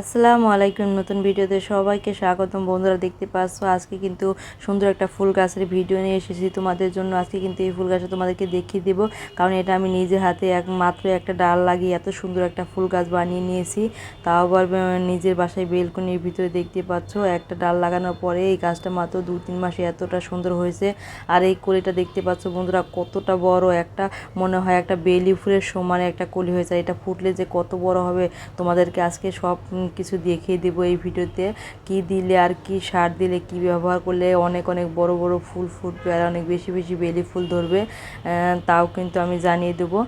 আসসালামু আলাইকুম, নতুন ভিডিওতে সবাইকে স্বাগতম। বন্ধুরা দেখতে পাচ্ছ, আজকে কিন্তু সুন্দর একটা ফুল গাছের ভিডিও নিয়ে এসেছি। তোমাদের জন্য আজকে কিন্তু এই ফুল গাছটা তোমাদেরকে দেখিয়ে দেবো, কারণ এটা আমি নিজে হাতে এক মাত্র একটা ডাল লাগিয়ে এত সুন্দর একটা ফুল গাছ বানিয়ে নিয়েছি। তাও আবার নিজের বাসায় বেলকনির ভিতরে দেখতে পাচ্ছ, একটা ডাল লাগানোর পরে এই গাছটা মাত্র দু তিন মাসে এতটা সুন্দর হয়েছে। আর এই কলিটা দেখতে পাচ্ছ বন্ধুরা, কতটা বড় একটা, মনে হয় একটা বেলি ফুলের সমানে একটা কলি হয়েছে। এটা ফুটলে যে কত বড় হবে, তোমাদেরকে আজকে সব কিছু দেখিয়ে দেবো এই ভিডিওতে। কি দিলে আর কি সার দিলে, কি ব্যবহার করলে অনেক অনেক বড় বড় ফুল ফুটবে আর অনেক বেশি বেশি বেলি ফুল ধরবে তাও কিন্তু আমি জানিয়ে দেবো।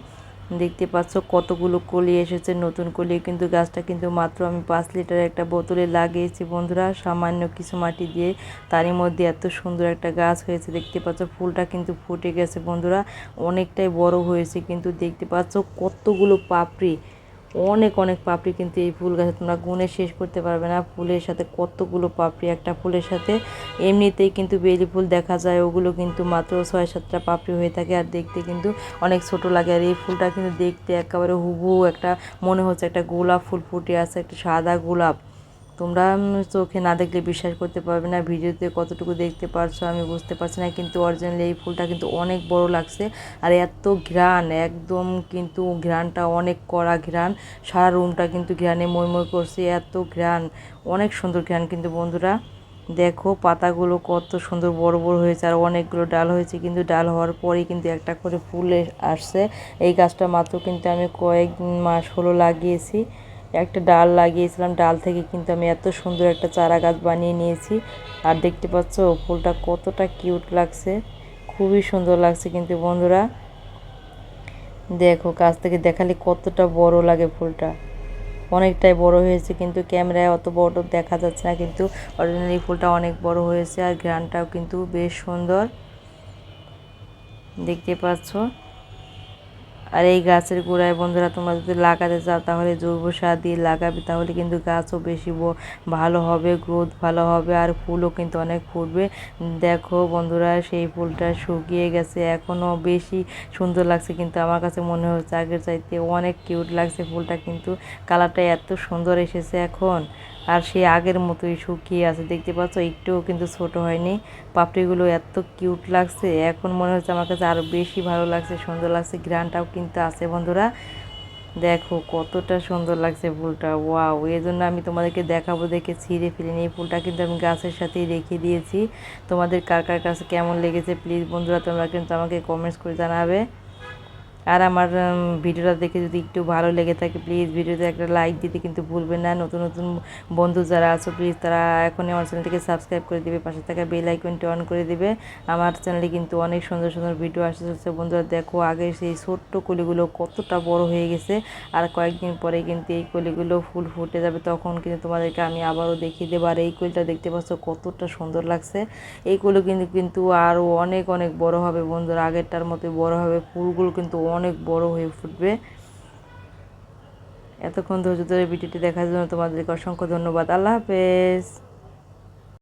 দেখতে পাচ্ছ কতগুলো কলি এসেছে, নতুন কলি কিন্তু গাছটা কিন্তু মাত্র আমি পাঁচ লিটার একটা বোতলে লাগিয়েছি বন্ধুরা। সামান্য কিছু মাটি দিয়ে তারই মধ্যে এত সুন্দর একটা গাছ হয়েছে, দেখতে পাচ্ছ ফুলটা কিন্তু ফুটে গেছে বন্ধুরা। অনেকটাই বড় হয়েছে কিন্তু দেখতে পাচ্ছ কতগুলো পাপড়ি। অনেক অনেক পাপড়ি কিন্তু এই ফুল গাছে তোমরা গুনে শেষ করতে পারবে না। ফুলের সাথে কতগুলো পাপড়ি, একটা ফুলের সাথে। এমনিতেই কিন্তু বেলি ফুল দেখা যায়, ওগুলো কিন্তু মাত্র ছয়, সাতটা পাপড়ি হয়ে থাকে আর দেখতে কিন্তু অনেক ছোট লাগে। আর এই ফুলটা কিন্তু দেখতে একেবারে হুবহু একটা, মনে হচ্ছে একটা গোলাপ ফুল ফুটে আছে, একটা সাদা গোলাপ। তোমরা চোখে না দেখলে বিশ্বাস করতে পারবে না, ভিডিওতে কতটুকু দেখতে পারছ আমি বুঝতে পারছি না, কিন্তু অরিজিনালি এই ফুলটা কিন্তু অনেক বড় লাগছে। আর এত ঘ্রাণ, একদম কিন্তু ঘ্রাণটা অনেক কড়া ঘ্রাণ, সারা রুমটা কিন্তু ঘ্রাণে মই মই করছে, এত ঘ্রাণ, অনেক সুন্দর ঘ্রাণ কিন্তু বন্ধুরা। দেখো পাতাগুলো কত সুন্দর বড় বড় হয়েছে আর অনেকগুলো ডাল হয়েছে, কিন্তু ডাল হওয়ার পরেই কিন্তু একটা করে ফুল আসছে। এই গাছটা মাত্র কিন্তু আমি কয়েক মাস হলো লাগিয়েছি। একটা ডাল লাগিয়েছিলাম। ডাল থেকে কিন্তু আমি এত সুন্দর একটা চারা গাছ বানিয়ে নিয়েছি। আর দেখতে পাচ্ছ, ফুলটা কতটা কিউট লাগছে। খুবই সুন্দর লাগছে কিন্তু বন্ধুরা। দেখো কাছ থেকে দেখালে কতটা বড় লাগে ফুলটা। অনেকটাই বড় হয়েছে কিন্তু ক্যামেরায় অত বড় দেখা যাচ্ছে না কিন্তু অরিজিনালি ফুলটা অনেক বড় হয়েছে আর গ্রানটাও কিন্তু বেশ সুন্দর। দেখতে পাচ্ছ? আর এই গাছের গোড়ায় বন্ধুরা, তোমরা যদি লাগাতে চাও তাহলে জৈব সার দিয়ে লাগাবে, তাহলে কিন্তু গাছও বেশি ভালো হবে গ্রোথ ভালো হবে আর ফুলও কিন্তু অনেক ফুটবে। দেখো বন্ধুরা, সেই ফুলটা শুকিয়ে গেছে এখনও বেশি সুন্দর লাগছে কিন্তু আমার কাছে মনে হচ্ছে আগের চাইতে অনেক কিউট লাগছে ফুলটা কিন্তু। কালারটা এত সুন্দর এসেছে এখন। আর সে আগের মতোই শুকিয়ে আছে। দেখতে পাচ্ছ, একটুও কিন্তু ছোট হয়নি। পাপড়িগুলো এত কিউট লাগছে। এখন মনে হচ্ছে আমার কাছে আরও বেশি ভালো লাগছে, সুন্দর লাগছে। গ্রানটাও কিন্তু আছে, বন্ধুরা। দেখো কতটা সুন্দর লাগছে ফুলটা। ওয়াও এই জন্য আমি তোমাদেরকে দেখাবো, দেখে ছিঁড়ে ফেলিনি এই ফুলটা কিন্তু আমি গাছের সাথেই রেখে দিয়েছি। তোমাদের কার কার কাছে কেমন লেগেছে প্লিজ বন্ধুরা তোমরা কিন্তু আমাকে কমেন্টস করে জানাবে। আর আমার ভিডিওটা দেখে যদি একটু ভালো লেগে থাকে প্লিজ ভিডিওতে একটা লাইক দিতে কিন্তু ভুলবেন না। নতুন নতুন বন্ধু যারা আছো প্লিজ তারা এখনই আমার চ্যানেলটিকে সাবস্ক্রাইব করে দিবে, পাশে থাকা বেল আইকনটি অন করে দিবে। আমার চ্যানেলে কিন্তু অনেক সুন্দর সুন্দর ভিডিও আসতে চলছে। বন্ধুরা, দেখো আগে সেই ছোট্ট কলিগুলো কতটা বড় হয়ে গেছে, আর কয়েকদিন পরে কিন্তু এই কলিগুলো ফুল ফুটে যাবে। তখন কিন্তু তোমাদেরকে আমি আবারও দেখিয়ে দেবো। আর এই কলিটা দেখতে পাচ্ছ কতটা সুন্দর লাগছে। এই কলি কিন্তু কিন্তু আরও অনেক অনেক বড় হবে বন্ধুরা। আগেরটার মতোই বড় হবে। ফুলগুলো কিন্তু অনেক বড় হয়ে ফুটবে। এতক্ষণ ধৈর্য ধরে ভিডিওটি দেখার জন্য তোমাদেরকে অসংখ্য ধন্যবাদ। আল্লাহ হাফেজ।